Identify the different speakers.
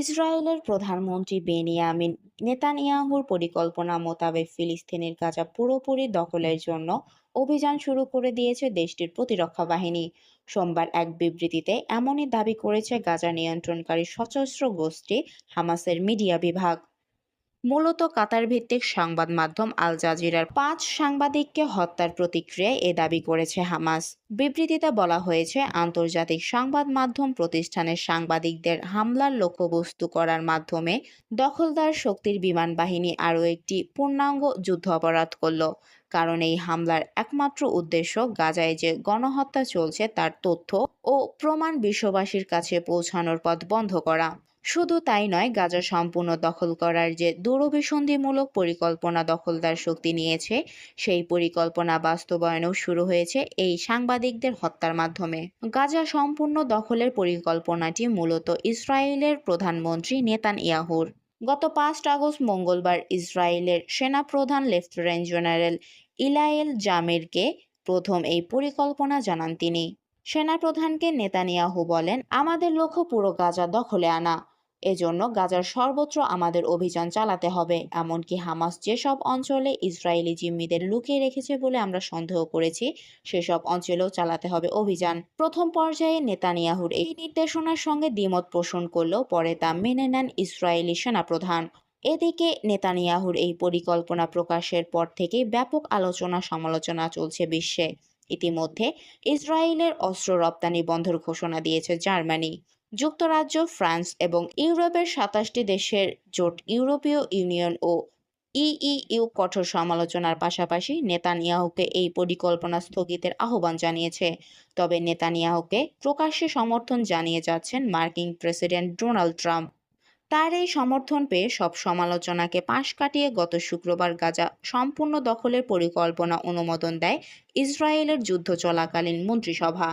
Speaker 1: ইসরায়েলের প্রধানমন্ত্রী বেনিয়ামিন নেতানিয়াহুর পরিকল্পনা মোতাবেক ফিলিস্তিনের গাজা পুরোপুরি দখলের জন্য অভিযান শুরু করে দিয়েছে দেশটির প্রতিরক্ষা বাহিনী সোমবার এক বিবৃতিতে এমনই দাবি করেছে গাজা নিয়ন্ত্রণকারী সশস্ত্র গোষ্ঠী হামাসের মিডিয়া বিভাগ মূলত কাতার ভিত্তিক সংবাদ মাধ্যম আল জাজিরার পাঁচ সাংবাদিককে হত্যার প্রতিক্রিয়ায় এ দাবি করেছে হামাস বিবৃতিতে বলা হয়েছে আন্তর্জাতিক সংবাদ মাধ্যম প্রতিষ্ঠানের সাংবাদিকদের হামলার লক্ষ্যবস্তু করার মাধ্যমে দখলদার শক্তির বিমান বাহিনী আরও একটি পূর্ণাঙ্গ যুদ্ধ অপরাধ করল কারণ এই হামলার একমাত্র উদ্দেশ্য গাজায় যে গণহত্যা চলছে তার তথ্য ও প্রমাণ বিশ্ববাসীর কাছে পৌঁছানোর পথ বন্ধ করা শুধু তাই নয় গাজা সম্পূর্ণ দখল করার যে দূরভিসন্ধিমূলক পরিকল্পনা দখলদার শক্তি নিয়েছে সেই পরিকল্পনা বাস্তবায়নও শুরু হয়েছে এই সাংবাদিকদের হত্যার মাধ্যমে গাজা সম্পূর্ণ দখলের পরিকল্পনাটি মূলত ইসরায়েলের প্রধানমন্ত্রী নেতান ইয়াহুর গত পাঁচ আগস্ট মঙ্গলবার ইসরায়েলের সেনাপ্রধান লেফটেন্যান্ট জেনারেল ইলায়েল জামেরকে প্রথম এই পরিকল্পনা জানান তিনি সেনাপ্রধানকে নেতানিয়াহু বলেন আমাদের লক্ষ্য পুরো গাজা দখলে আনা এজন্য গাজার সর্বত্র আমাদের অভিযান চালাতে হবে এমনকি হামাস যেসব অঞ্চলে ইসরায়েলি জিম্মিদের লুকিয়ে রেখেছে বলে আমরা সন্দেহ করেছি সেসব অঞ্চলেও চালাতে হবে অভিযান প্রথম পর্যায়ে নেতানিয়াহুর এই নির্দেশনার সঙ্গে দ্বিমত পোষণ করলেও পরে তা মেনে নেন ইসরায়েলি সেনাপ্রধান এদিকে নেতানিয়াহুর এই পরিকল্পনা প্রকাশের পর থেকেই ব্যাপক আলোচনা সমালোচনা চলছে বিশ্বে ইতিমধ্যে ইসরায়েলের অস্ত্র রপ্তানি বন্ধর ঘোষণা দিয়েছে জার্মানি যুক্তরাজ্য ফ্রান্স এবং ইউরোপের সাতাশটি দেশের জোট ইউরোপীয় ইউনিয়ন ও ইইউ কঠোর সমালোচনার পাশাপাশি নেতানিয়াহুকে এই পরিকল্পনা স্থগিতের আহ্বান জানিয়েছে তবে নেতানিয়াহুকে প্রকাশ্যে সমর্থন জানিয়ে যাচ্ছেন মার্কিন প্রেসিডেন্ট ডোনাল্ড ট্রাম্প তার এই সমর্থন পেয়ে সব সমালোচনাকে পাশ কাটিয়ে গত শুক্রবার গাজা সম্পূর্ণ দখলের পরিকল্পনা অনুমোদন দেয় ইসরায়েলের যুদ্ধ চলাকালীন মন্ত্রিসভা